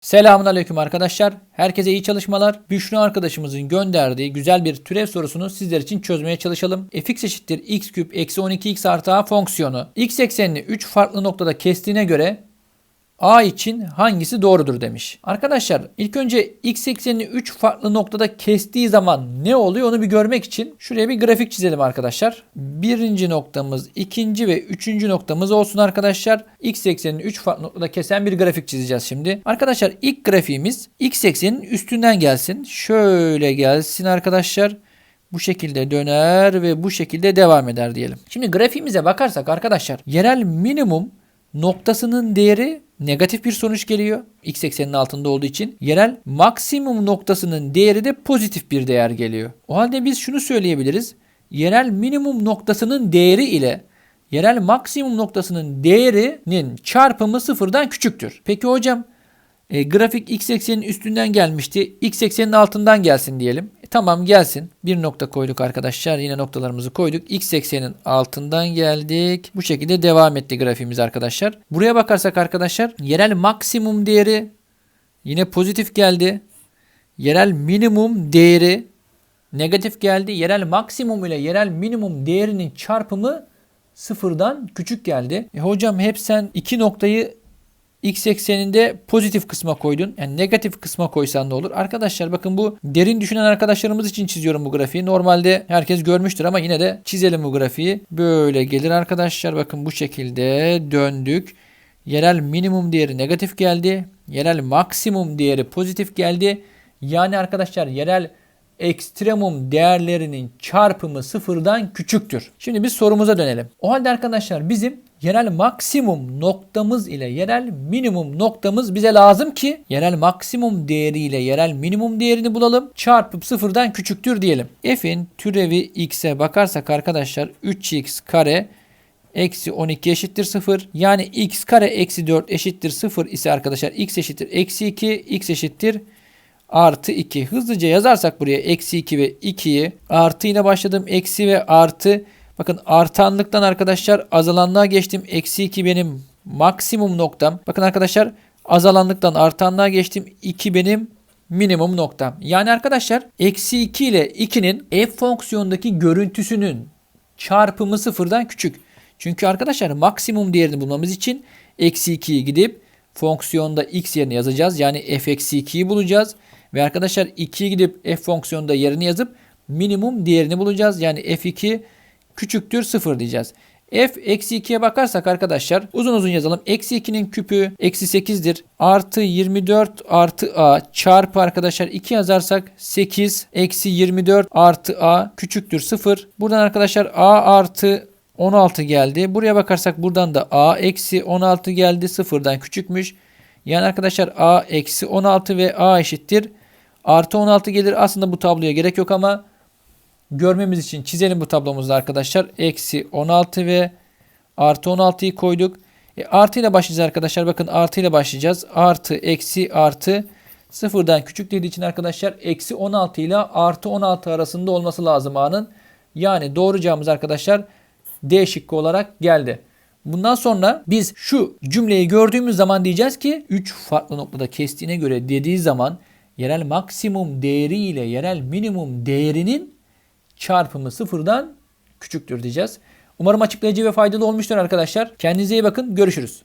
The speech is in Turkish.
Selamun aleyküm arkadaşlar. Herkese iyi çalışmalar. Büşra arkadaşımızın gönderdiği güzel bir türev sorusunu sizler için çözmeye çalışalım. fx eşittir x küp eksi 12x artı a fonksiyonu x eksenini 3 farklı noktada kestiğine göre A için hangisi doğrudur demiş. Arkadaşlar ilk önce x eksenini 3 farklı noktada kestiği zaman ne oluyor onu bir görmek için şuraya bir grafik çizelim arkadaşlar. Birinci noktamız, ikinci ve üçüncü noktamız olsun arkadaşlar. X eksenini 3 farklı noktada kesen bir grafik çizeceğiz şimdi. Arkadaşlar ilk grafiğimiz x eksenin üstünden gelsin. Şöyle gelsin arkadaşlar. Bu şekilde döner ve bu şekilde devam eder diyelim. Şimdi grafiğimize bakarsak arkadaşlar yerel minimum noktasının değeri negatif bir sonuç geliyor. X eksenin altında olduğu için. Yerel maksimum noktasının değeri de pozitif bir değer geliyor. O halde biz şunu söyleyebiliriz. Yerel minimum noktasının değeri ile yerel maksimum noktasının değerinin çarpımı sıfırdan küçüktür. Peki hocam e, grafik x eksenin üstünden gelmişti. X eksenin altından gelsin diyelim. E, tamam gelsin. Bir nokta koyduk arkadaşlar. Yine noktalarımızı koyduk. X eksenin altından geldik. Bu şekilde devam etti grafiğimiz arkadaşlar. Buraya bakarsak arkadaşlar yerel maksimum değeri yine pozitif geldi. Yerel minimum değeri negatif geldi. Yerel maksimum ile yerel minimum değerinin çarpımı sıfırdan küçük geldi. E hocam hep sen iki noktayı x ekseninde pozitif kısma koydun. Yani negatif kısma koysan da olur. Arkadaşlar bakın bu derin düşünen arkadaşlarımız için çiziyorum bu grafiği. Normalde herkes görmüştür ama yine de çizelim bu grafiği. Böyle gelir arkadaşlar. Bakın bu şekilde döndük. Yerel minimum değeri negatif geldi. Yerel maksimum değeri pozitif geldi. Yani arkadaşlar yerel ekstremum değerlerinin çarpımı sıfırdan küçüktür. Şimdi biz sorumuza dönelim. O halde arkadaşlar bizim yerel maksimum noktamız ile yerel minimum noktamız bize lazım ki yerel maksimum değeri ile yerel minimum değerini bulalım. Çarpıp sıfırdan küçüktür diyelim. F'in türevi x'e bakarsak arkadaşlar 3x kare eksi 12 eşittir 0. Yani x kare eksi 4 eşittir 0 ise arkadaşlar x eşittir eksi 2 x eşittir artı 2. Hızlıca yazarsak buraya eksi 2 ve 2'yi artı ile başladım. Eksi ve artı. Bakın artanlıktan arkadaşlar azalanlığa geçtim. Eksi 2 benim maksimum noktam. Bakın arkadaşlar azalanlıktan artanlığa geçtim. 2 benim minimum noktam. Yani arkadaşlar eksi 2 ile 2'nin f fonksiyondaki görüntüsünün çarpımı sıfırdan küçük. Çünkü arkadaşlar maksimum değerini bulmamız için eksi 2'yi gidip fonksiyonda x yerine yazacağız. Yani f eksi 2'yi bulacağız. Ve arkadaşlar 2'ye gidip f fonksiyonda yerini yazıp minimum değerini bulacağız. Yani f2 küçüktür 0 diyeceğiz. f eksi 2'ye bakarsak arkadaşlar uzun uzun yazalım. Eksi 2'nin küpü eksi 8'dir. Artı 24 artı a çarpı arkadaşlar 2 yazarsak 8 eksi 24 artı a küçüktür 0. Buradan arkadaşlar a artı 16 geldi. Buraya bakarsak buradan da a eksi 16 geldi. Sıfırdan küçükmüş. Yani arkadaşlar a eksi 16 ve a eşittir. Artı 16 gelir. Aslında bu tabloya gerek yok ama görmemiz için çizelim bu tablomuzda arkadaşlar. Eksi 16 ve artı 16'yı koyduk. E, artı ile başlayacağız arkadaşlar. Bakın artı ile başlayacağız. Artı eksi artı sıfırdan küçük dediği için arkadaşlar eksi 16 ile artı 16 arasında olması lazım a'nın. Yani doğru cevabımız arkadaşlar D şıkkı olarak geldi. Bundan sonra biz şu cümleyi gördüğümüz zaman diyeceğiz ki 3 farklı noktada kestiğine göre dediği zaman yerel maksimum değeri ile yerel minimum değerinin çarpımı sıfırdan küçüktür diyeceğiz. Umarım açıklayıcı ve faydalı olmuştur arkadaşlar. Kendinize iyi bakın. Görüşürüz.